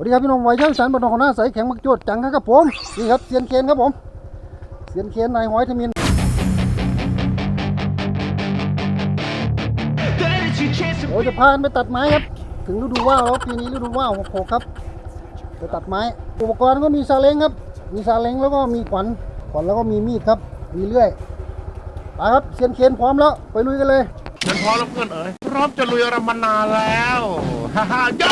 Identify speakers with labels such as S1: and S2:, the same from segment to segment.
S1: วัสดีครับพี่น้องไวัยช่างสันบนของหน้าใสแข็งมักจวดจังครับผมนี่ครับเซียนเคนครับผมเซียนเคนนายหอยทมินเราจะพานไปตัดไม้ครับ ถึงฤดูว่าวแล้วปีนี้ฤดูว่าวหกหกครับไปตัดไม้ อุปกรณ์ก็มีซาเล้งครับ มีซาเล้งแล้วก็มีขวัญขวัญแล้วก็มีมีดครับมีเลื่อยไปครับเซียนเคนพร้อมแล้วไปลุยกันเลย
S2: ฉันพร้อมแล้วเพื่อนเอ๋ยพร้อมจะลุยอะไรมานานแล้วฮ่าฮ่าโย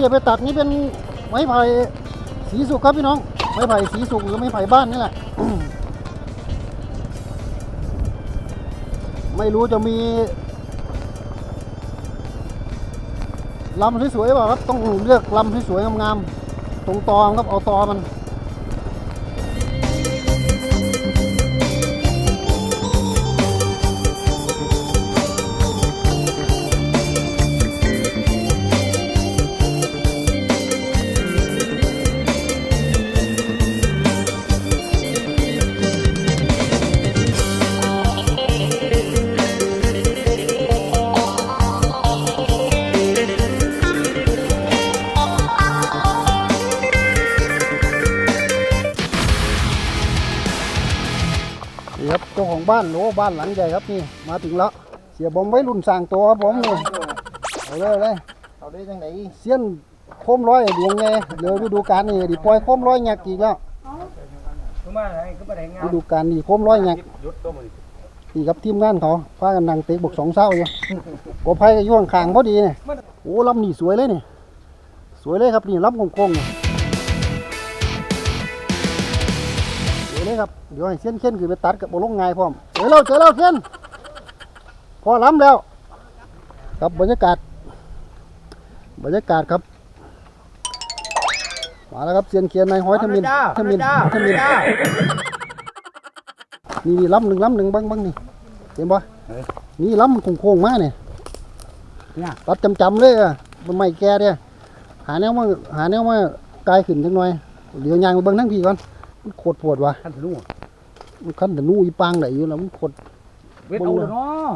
S1: อย่าไปตัดนี่เป็นไม้ไผ่สีสุกครับพี่น้อง ไม้ไผ่สีสุกหรือไม้ไผ่บ้านนี่แหละ ไม่รู้จะมีลำสวยๆเปล่าครับ ต้องเลือกลำสวยๆงามๆตรงตอครับเอาตอมัน บเจ้าของบ้านโอ้บ้านหลังใหญ่ครับนี่มาถึงแล้วเสียบอมไว้รุ่นสร้างตัวครับผมนี่เอาเลยเอาเลย
S3: เอาได้จังไหน
S1: เสี้ยนโคมร้อยดวงไงเดี๋ยวฤดูกาลนี่ดิปล่อยโคมร้อยยักษ์อีกแล้ว
S3: คือมาไหนคือมาไหนงา
S1: ฤ
S3: น
S1: ดูกาลนี่โคมร้อยยักษ์
S3: ยุดตัวมือ
S1: นี่ครับทีมงานเขาพากันนั่งเตะบกสองเศร้าอยู่กบไผ่ก็อยู่ข้างๆพอดีเนี่ยโอ้ลำนี่สวยเลยนี่สวยเลยครับนี่ลำโค้งๆนี่สวย เลยครับ เดี๋ยวให้เส้นเส้นคือไปตัดกับบลงไงายพร้อมเจอแล้วเจอแล้วเส้นพอล้ำแล้ว ครับบรรยากาศ บรรยากาศครับมาแล้วครับเซียนเคียนนายห้อยทมินทมินทมินนี่นี่ล้ำหนึ่งล้ำหนึ่งบังบังนี่เห็นปะนี่ล้ำโค้งๆมาเนี่ย
S3: เนี่ย
S1: ตัดจำๆเลยอะมันไม่แก่เด้หาแนวมาหาแนวมากายขึ้นจังหน่อยเดี๋ยวยางไปเบิ่งทั้งพี่ก่อน มันโคตรปวดว่ะ
S3: ท่านสนุก
S1: มันคันแต่นู่อีปางได้อยู่แล้วมันโคตร
S3: เวทเอาเลยเนาะ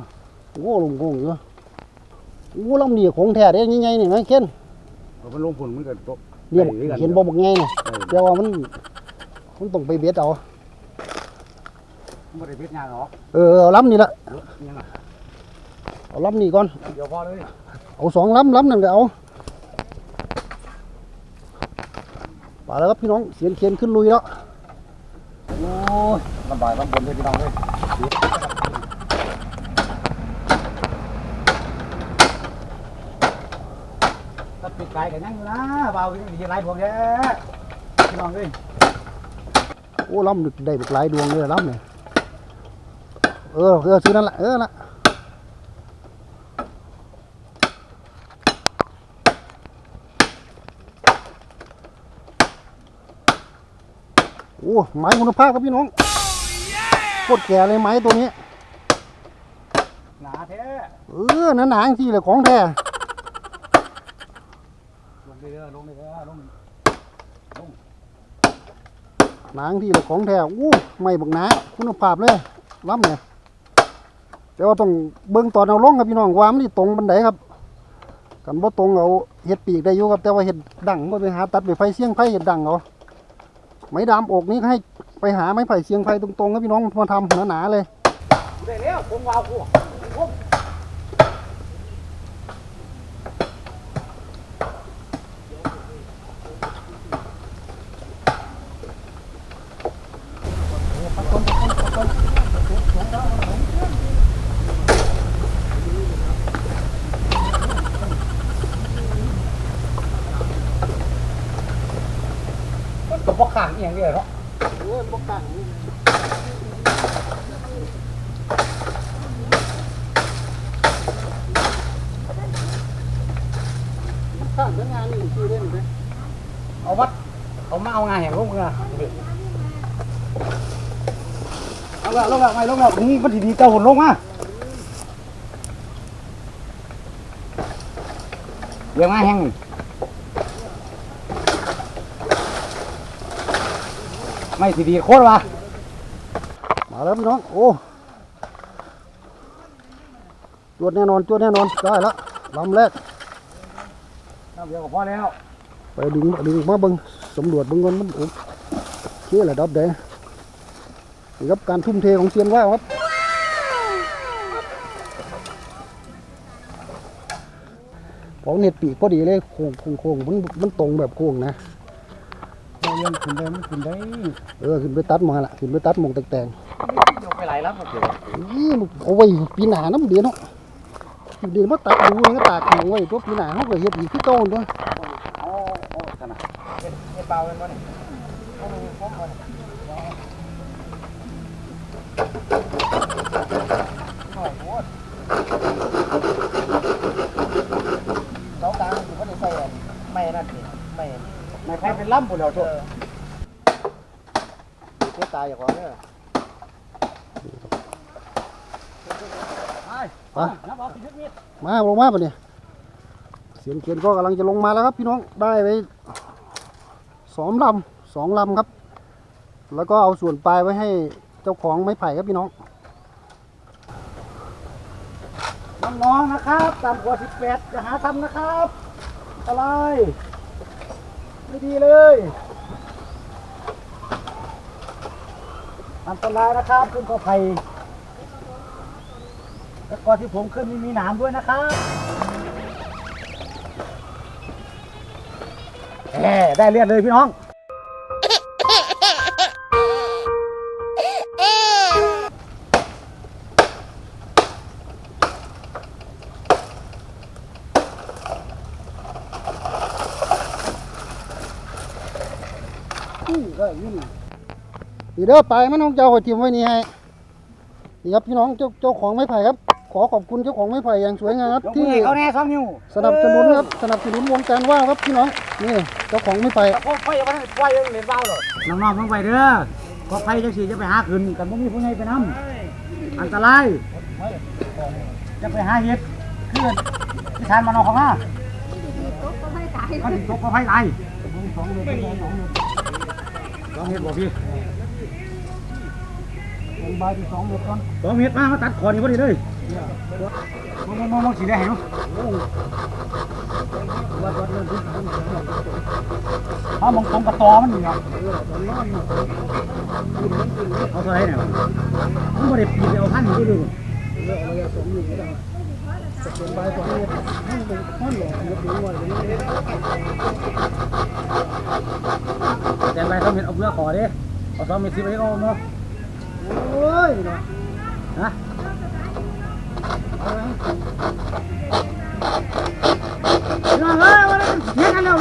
S1: โอ้ลงโงอยู่โอ้ลำนี่ของแท้เด้ใหญ่ๆนี่ไหมเข็น
S3: มันลงผลมันเกิดตก
S1: เนี่ยเห็นบ่บักไงนี่แต่ว่ามันมันต้องไปเบ็ดเอา
S3: ไม่ได้เวทงานหรอก
S1: เออเอาลำนี่ละ
S3: ยังไง
S1: เอาลำนี่ก่อน
S3: เดี๋ยวพอเลย
S1: เอาสองลำลำนั่นก็เอาไปแล้วครับพี่น้องเสียนเคียนขึ้นลุยแล้ว
S3: โอ้ ยลำบากลำบนเลยพี่น้องเลยถ้าปิดไกลกันยังอยู่นะเบาอยู่ดีไรพวกแกพี่น้องเลย
S1: โอ้ล้ำนึกได้บักหลายดวงเลยล้ำเนี่ยเออเออซื้อนั่นแหละเออละโอ้ไม้คุณภาพครับพี่น้องโคตรแก่เลยไม้ตัวนี้
S3: หนาแท้
S1: เออหนาหนาๆที่เลยของแท้
S3: ลงเลยเด้อลงเลยเด้อลง
S1: หนาที่เลยของแท้อู้ไม่บักหนาคุณภาพเลยล้ำเนี่ยแต่ว่าต้องเบิ่งตอนเอาลงครับพี่น้องว่ามันนี่ตรงบันไดครับกันบ่ตรงเอาเห็ดปีกได้อยู่ครับแต่ว่าเห็ดดังบ่ไปหาตัดไปไฟเสียงไฟเห็ดดังเอา ไม้ดามอกนี้ให้ไปหาไม้ไผ่เชียงไผ่ตรงๆครับพี่น้องมาทำหนาๆเลย
S3: ได้แล้วผมวาวกู ก็พข้างเอียงเลยเนาะ
S1: โอ้ยบ่กังข้างทั้งงานนี่คือเล่นไหม
S3: เอาวัดเอามาเอางานแห่งลงกันเอาละลงละไม่ลงละนี่มันดีๆเจ้าหุ่นลงมาเดี๋ยวมาแห้ง ไม่สีดีโคตรว่ะ
S1: มาแล้วพี่น้อง โอ้จวดแน่นอนจวดแน่นอน ได้ละลำแรก
S3: น้ำเดียวก็พอแล้ว
S1: ไปดึงดึงมาเบิงสำรวจเบิงก่อนมันโอ้เชี่ยแหละดับแดงนี่ครับการทุ่มเทของเซียนว่าวครับของเน็ตปีกพอดีเลยโค้งโค้งโค้งมันมันตรงแบบโค้งนะ
S3: เราเรียนขึ้นได้มันขึ้นได้
S1: เออขึ้นไปตัดมาละขึ้นไปตัดมองแตก
S3: ยกไปหลายรับเดี๋ยว
S1: ๆนี่มันเอาไว้ปีหนาน้ำเดียวเนาะเดี๋ยวมาตัดดูแล้วก็ตากหมองไว้ตัวปีหนาเขาก็เฮ็ดอีกคือเก่าตัว
S3: เอาเอาขนาดเฮ็ดเปล่าเป็นบ่นี่ยได้ใส่ไม่นั่นสิไม่ ไม่แพ้เป็นล่ำปุ่นแล้วตัว
S1: เสียตายอย่างว่าเนี่ย
S3: ไปนับเอาสิบมิตร
S1: มาลงมาปะเนี่ยเสียนเขียนก็กำลังจะลงมาแล้วครับ พี่น้องได้ไปสองลำสองลำครับ แล้วก็เอาส่วนปลายไว้ให้เจ้าของไม้ไผ่ครับพี่น้อง
S3: น้องๆนะครับต่ำกว่า18อย่าหาทำนะครับ อะไร ไม่ดีเลยอันตรายนะครับขึ้นกอไผ่แล้วก่อนที่ผมขึ้นมีมีหนามด้วยนะครับแหมได้เลือดเลยพี่น้อง
S1: นี่เด้อไปมันของเจ้าขอจิ้มไว้นี่ให้นี่ครับพี่น้องเจ้าเจ้าของไม้ไผ่ครับ ขอขอบคุณเจ้าของไม้ไผ่อย่างสวยงามครับ
S3: ยกมื
S1: ที่
S3: อให้เขาแน่สองนิ้ว
S1: สนับสนุนครับสนับสนุนวงการว่าวครับพี่น้องนี่เจ้าของไม้ไผ่
S3: พวกไฟยังไม่ได้ไฟยังเหรียญเบาเลยน้องๆต้องไปเด้อก็ไฟจังสีจะไปหาขึ้นกันบ่มีผู้ใหญ่ไปนำอันตรายจะไปหาเห็ดขึ้นที่ทานมานเอาของมามันตกก็ไฟตายสองเม็ดสองเม็ดบอกพี่
S1: ลงใบที่สองเม็ดก่อน
S3: สองเม็ดมามาตัดคอนี่พอดีเลยมองมองมองสีได้เห็นไหม
S1: วัดวัดเริ่มที่
S3: ถ้ามองตรงกับตอมันนี่เนาะเอาเท่าไหรเนี่ยมันไม่ได้ปีนเอาพันนี่ดู
S1: เลือกอะไรสองหนึ่งก็ได้ลงใบสองเม็ดให้เป็นข้อนหล่อเม็ดหนึ่งวันนี้
S3: แต่ไปเขาเห็นเอาเพื่อขอดิ เอาสองเม็ดสิบไปเอาเนาะ
S1: โอ้ยเนาะ
S3: นะน้องเอ้ยวันนี้เฮ็ดกันแล้ว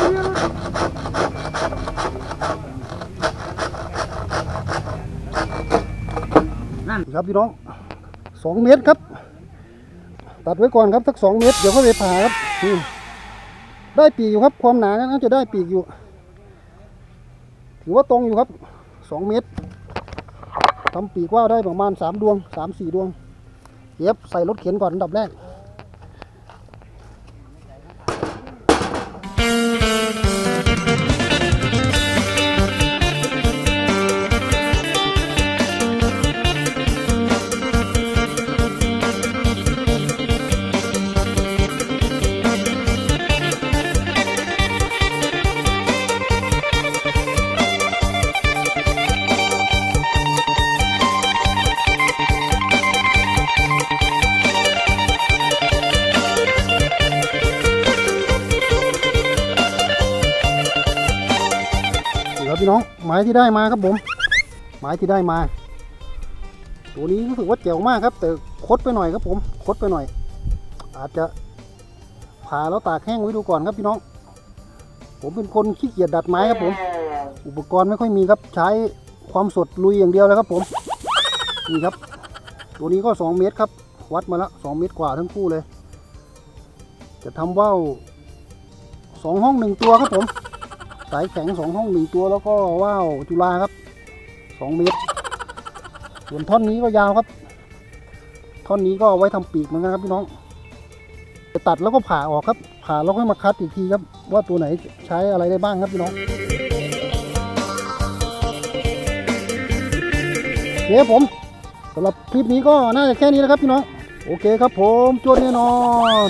S3: นั่น
S1: ครับพี่น้องสองเมตรครับ ตัดไว้ก่อนครับสักสองเมตรเดี๋ยวก็ไปผ่าครับนี่ได้ปีกอยู่ครับความหนาน่าจะได้ปีกอยู่ ถือว่าตรงอยู่ครับ สองเมตรทำปีกว่าวได้ประมาณสามดวงสามสี่ดวง เย็บใส่รถเข็นก่อนอันดับแรก ไม้ที่ได้มาครับผมไม้ที่ได้มา ตัวนี้รู้สึกว่าเจ๋วมากครับ แต่คดไปหน่อยครับผมคดไปหน่อย อาจจะผ่าแล้วตากแห้งไว้ดูก่อนครับพี่น้อง ผมเป็นคนขี้เกียจดัดไม้ครับผม อุปกรณ์ไม่ค่อยมีครับใช้ความสดลุยอย่างเดียวเลยครับผมนี่ครับ ตัวนี้ก็สองเมตรครับ วัดมาแล้วสองเมตรกว่าทั้งคู่เลย จะทำว่าวสองห้องหนึ่งตัวครับผม สายแข็งสองห้องหนึ่งตัวแล้วก็ว่าวจุฬาครับสองเมตร ส่วนท่อนนี้ก็ยาวครับ ท่อนนี้ก็เอาไว้ทำปีกเหมือนกันครับพี่น้องจะตัดแล้วก็ผ่าออกครับ ผ่าแล้วค่อยมาคัดอีกทีครับ ว่าตัวไหนใช้อะไรได้บ้างครับพี่น้องโอเคผมสำหรับคลิปนี้ก็น่าจะแค่นี้นะครับพี่น้อง โอเคครับผมจวดแน่นอน